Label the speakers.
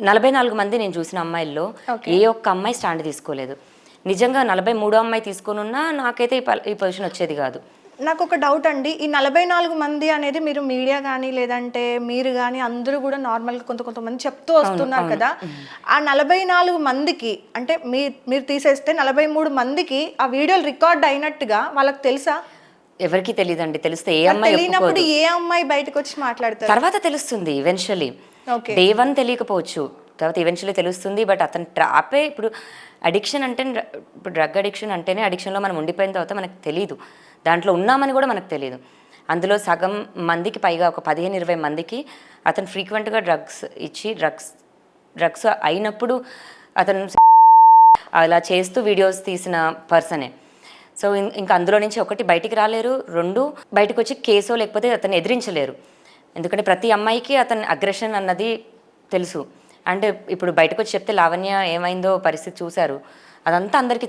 Speaker 1: నలభై నాలుగు మంది నేను చూసిన అమ్మాయిల్లో. ఏ ఒక్క అమ్మాయి స్టాండ్ తీసుకోలేదు. నిజంగా నలభై మూడో అమ్మాయి తీసుకొని ఉన్నా నాకైతే ఈ పొజిషన్ వచ్చేది కాదు.
Speaker 2: నాకు ఒక డౌట్ అండి. ఈ నలభై నాలుగు మంది అనేది మీరు మీడియా కానీ లేదంటే మీరు కానీ అందరూ కూడా నార్మల్గా కొంత కొంతమంది చెప్తూ వస్తున్నారు కదా. ఆ నలభై నాలుగు మందికి అంటే మీ మీరు తీసేస్తే నలభై మూడు మందికి ఆ వీడియోలు రికార్డ్ అయినట్టుగా వాళ్ళకి తెలుసా?
Speaker 1: ఎవరికి తెలియదండి తెలిస్తే ఏ అమ్మాయి
Speaker 2: తెలియనప్పుడు. ఏ అమ్మాయి బయటకు వచ్చి మాట్లాడతారు?
Speaker 1: తర్వాత తెలుస్తుంది ఈవెన్చువలీ
Speaker 2: ఓకే
Speaker 1: డే వన్ తెలియకపోవచ్చు. తర్వాత ఈవెన్చువల్లీ తెలుస్తుంది బట్ అతను ట్రాపే ఇప్పుడు అడిక్షన్ అంటే ఇప్పుడు డ్రగ్ అడిక్షన్ అంటేనే అడిక్షన్లో మనం ఉండిపోయిన తర్వాత మనకు తెలియదు దాంట్లో ఉన్నామని కూడా మనకు తెలియదు అందులో సగం మందికి పైగా ఒక పదిహేను ఇరవై మందికి అతను ఫ్రీక్వెంట్గా డ్రగ్స్ ఇచ్చి డ్రగ్స్ డ్రగ్స్ అయినప్పుడు అతను అలా చేస్తూ వీడియోస్ తీసిన పర్సనే సో ఇంకా అందులో నుంచి ఒకటి బయటికి రాలేరు. రెండు బయటకు వచ్చి కేసో లేకపోతే అతను ఎదిరించలేరు. ఎందుకంటే ప్రతి అమ్మాయికి అతని అగ్రెషన్ అన్నది తెలుసు. అంటే ఇప్పుడు బయటకు వచ్చి చెప్తే లావణ్య ఏమైందో పరిస్థితి చూశారు. అదంతా అందరికీ